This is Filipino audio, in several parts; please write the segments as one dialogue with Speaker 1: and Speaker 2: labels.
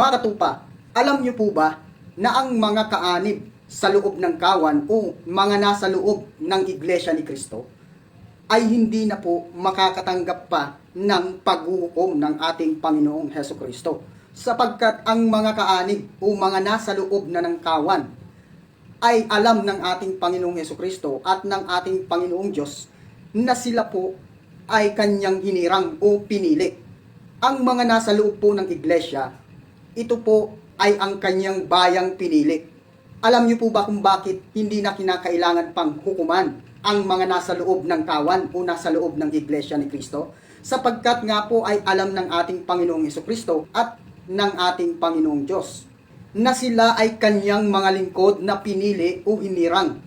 Speaker 1: Mga katupa, alam niyo po ba na ang mga kaanib sa loob ng kawan o mga nasa loob ng Iglesia ni Kristo ay hindi na po makakatanggap pa ng paghuhukom ng ating Panginoong Heso Kristo. Sapagkat ang mga kaanib o mga nasa loob na ng kawan ay alam ng ating Panginoong Heso Kristo at ng ating Panginoong Diyos na sila po ay kanyang hinirang o pinili. Ang mga nasa loob po ng iglesia, ito po ay ang kanyang bayang pinili. Alam niyo po ba kung bakit hindi na kinakailangan pang hukuman ang mga nasa loob ng kawan o nasa loob ng iglesia ni Kristo? Sapagkat nga po ay alam ng ating Panginoong Heso Kristo at ng ating Panginoong Diyos na sila ay kanyang mga lingkod na pinili o hinirang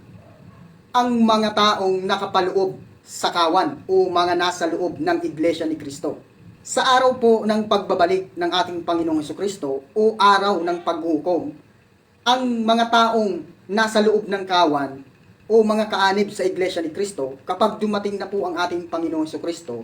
Speaker 1: ang mga taong nakapaloob sa kawan o mga nasa loob ng Iglesia ni Kristo. Sa araw po ng pagbabalik ng ating Panginoong Kristo o araw ng paghukom, ang mga taong nasa loob ng kawan o mga kaanib sa Iglesia ni Kristo, kapag dumating na po ang ating Panginoong Kristo,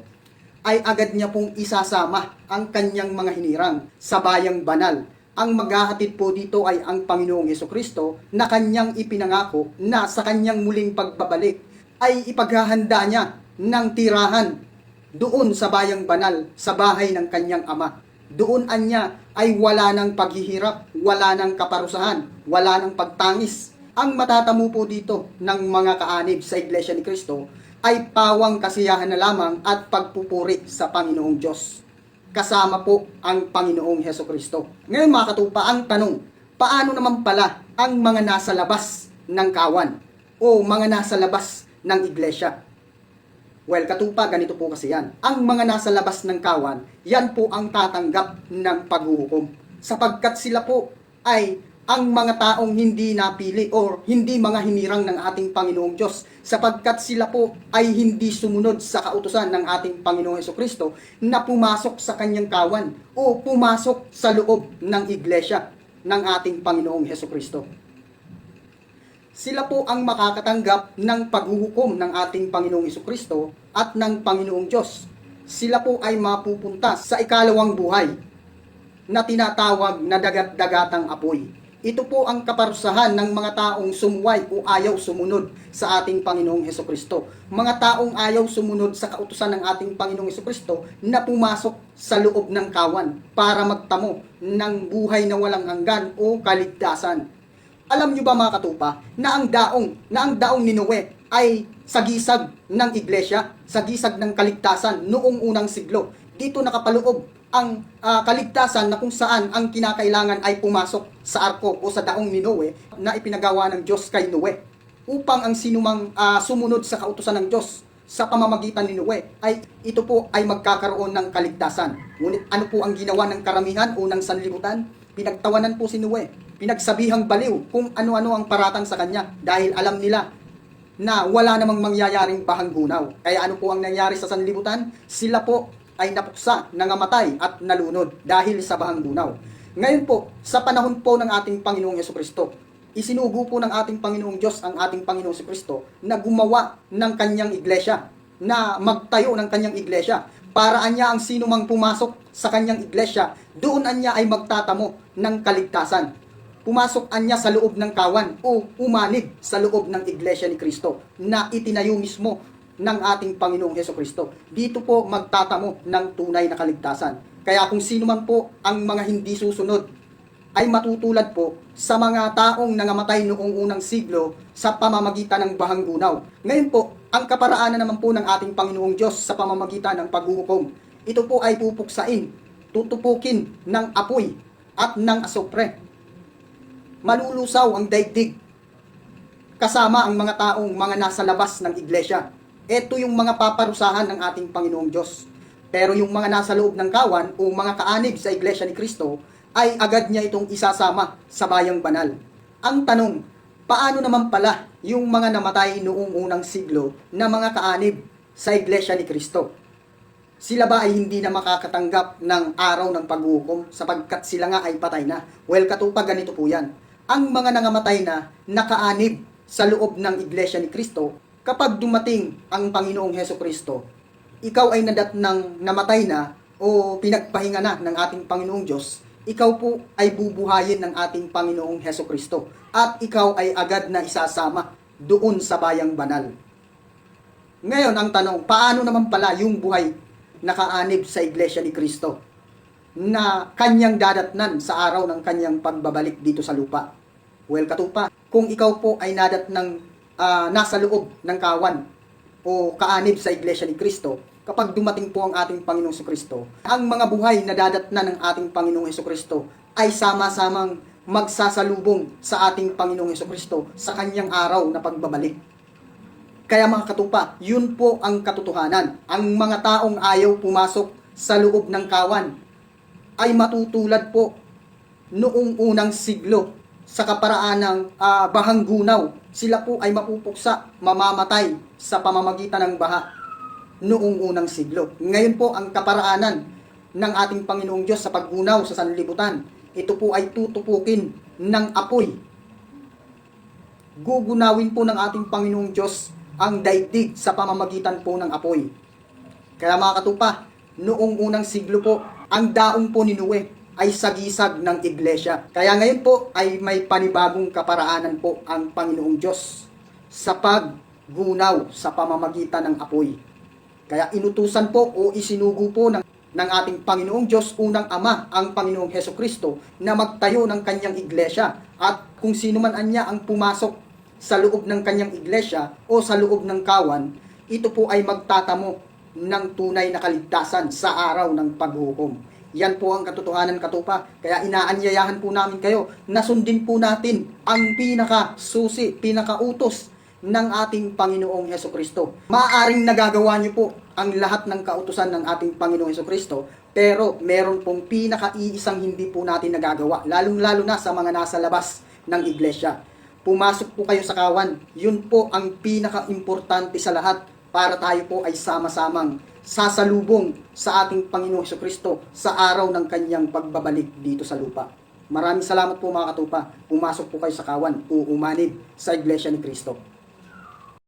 Speaker 1: ay agad niya pong isasama ang kanyang mga hinirang sa bayang banal. Ang maghahatid po dito ay ang Panginoong Kristo na kanyang ipinangako na sa kanyang muling pagbabalik ay ipaghahanda niya ng tirahan doon sa bayang banal, sa bahay ng kanyang ama. Doon anya ay wala ng paghihirap, wala ng kaparusahan, wala ng pagtangis. Ang matatamo po dito ng mga kaanib sa Iglesia ni Kristo ay pawang kasiyahan na lamang at pagpupuri sa Panginoong Diyos. Kasama po ang Panginoong Heso Kristo. Ngayon mga katupa, ang tanong, paano naman pala ang mga nasa labas ng kawan o mga nasa labas ng iglesia? Well, katupa, ganito po kasi yan. Ang mga nasa labas ng kawan, yan po ang tatanggap ng paghuhukom. Sapagkat sila po ay ang mga taong hindi napili or hindi mga hinirang ng ating Panginoong Diyos sapagkat sila po ay hindi sumunod sa kautusan ng ating Panginoong Heso Kristo na pumasok sa kanyang kawan o pumasok sa loob ng iglesia ng ating Panginoong Heso Kristo. Sila po ang makakatanggap ng paghuhukom ng ating Panginoong Kristo at ng Panginoong Diyos. Sila po ay mapupunta sa ikalawang buhay na tinatawag na dagat-dagatang apoy. Ito po ang kaparusahan ng mga taong sumuway o ayaw sumunod sa ating Panginoong Heso Kristo. Mga taong ayaw sumunod sa kautusan ng ating Panginoong Heso Kristo na pumasok sa loob ng kawan para magtamo ng buhay na walang hanggan o kaligtasan. Alam nyo ba mga katupa na ang daong, na ang daong ni Noe ay sagisag ng iglesia, sagisag ng kaligtasan noong unang siglo. Dito nakapaloob ang ah, kaligtasan na kung saan ang kinakailangan ay pumasok sa arko o sa daong ni Noe na ipinagawa ng Diyos kay Noe upang ang sinumang ah, sumunod sa kautusan ng Diyos sa pamamagitan ni Noe ay ito po ay magkakaroon ng kaligtasan. Ngunit ano po ang ginawa ng karamihan o ng sanlibutan? Pinagtawanan po si Noe. Pinagsabihang baliw kung ano-ano ang paratang sa kanya dahil alam nila na wala namang mangyayaring bahanggunaw. Kaya ano po ang nangyari sa sanlibutan? Sila po ay napuksa, nangamatay at nalunod dahil sa bahanggunaw. Ngayon po, sa panahon po ng ating Panginoong Yeso Kristo, isinugo po ng ating Panginoong Diyos ang ating Panginoong Yeso Kristo na gumawa ng kanyang iglesia, na magtayo ng kanyang iglesia. Para anya ang sino mang pumasok sa kanyang iglesia, doon anya ay magtatamo ng kaligtasan pumasok anya sa loob ng kawan o umanib sa loob ng iglesia ni Kristo na itinayo mismo ng ating Panginoong Heso Kristo. Dito po magtatamo ng tunay na kaligtasan. Kaya kung sino man po ang mga hindi susunod ay matutulad po sa mga taong nangamatay noong unang siglo sa pamamagitan ng bahanggunaw. Ngayon po, ang kaparaanan naman po ng ating Panginoong Diyos sa pamamagitan ng paghuhukom. Ito po ay pupuksain, tutupukin ng apoy at ng asopre malulusaw ang daigdig kasama ang mga taong mga nasa labas ng iglesia. Ito yung mga paparusahan ng ating Panginoong Diyos. Pero yung mga nasa loob ng kawan o mga kaanib sa iglesia ni Kristo ay agad niya itong isasama sa bayang banal. Ang tanong, paano naman pala yung mga namatay noong unang siglo na mga kaanib sa iglesia ni Kristo? Sila ba ay hindi na makakatanggap ng araw ng paghukom sapagkat sila nga ay patay na? Well, katupag ganito po yan. Ang mga nangamatay na nakaanib sa loob ng Iglesia ni Kristo, kapag dumating ang Panginoong Heso Kristo, ikaw ay nadat ng namatay na o pinagpahinga na ng ating Panginoong Diyos, ikaw po ay bubuhayin ng ating Panginoong Heso Kristo at ikaw ay agad na isasama doon sa bayang banal. Ngayon, ang tanong, paano naman pala yung buhay nakaanib sa Iglesia ni Kristo na kanyang dadatnan sa araw ng kanyang pagbabalik dito sa lupa? Well, katupa, kung ikaw po ay nadat ng ah, nasa loob ng kawan o kaanib sa Iglesia ni Kristo, kapag dumating po ang ating Panginoong Kristo, ang mga buhay na dadatnan ng ating Panginoong Kristo ay sama-samang magsasalubong sa ating Panginoong Kristo sa kanyang araw na pagbabalik. Kaya mga katupa, yun po ang katotohanan. Ang mga taong ayaw pumasok sa loob ng kawan ay matutulad po noong unang siglo sa kaparaan ng ah, bahang gunaw. Sila po ay mapupuksa, mamamatay sa pamamagitan ng baha noong unang siglo. Ngayon po ang kaparaanan ng ating Panginoong Diyos sa paggunaw sa sanlibutan. Ito po ay tutupukin ng apoy gugunawin po ng ating Panginoong Diyos ang daigdig sa pamamagitan po ng apoy. Kaya mga katupa, noong unang siglo po, ang daong po ni Noe ay sagisag ng iglesia. Kaya ngayon po ay may panibagong kaparaanan po ang Panginoong Diyos sa paggunaw sa pamamagitan ng apoy. Kaya inutusan po o isinugo po ng, ng ating Panginoong Diyos, unang Ama, ang Panginoong Heso Kristo, na magtayo ng kanyang iglesia. At kung sino man anya ang pumasok sa loob ng kanyang iglesia o sa loob ng kawan, ito po ay magtatamo ng tunay na kaligtasan sa araw ng paghukom. Yan po ang katotohanan katupa. Kaya inaanyayahan po namin kayo na sundin po natin ang pinaka susi, pinakautos ng ating Panginoong Heso Kristo. Maaring nagagawa niyo po ang lahat ng kautusan ng ating Panginoong Heso Kristo, pero meron pong pinaka-iisang hindi po natin nagagawa, lalong-lalo na sa mga nasa labas ng iglesia. Pumasok po kayo sa kawan. Yun po ang pinaka-importante sa lahat para tayo po ay sama-samang sasalubong sa ating Panginoong Kristo sa araw ng kanyang pagbabalik dito sa lupa. Maraming salamat po mga katupa. Pumasok po kayo sa kawan o sa Iglesia ni Kristo.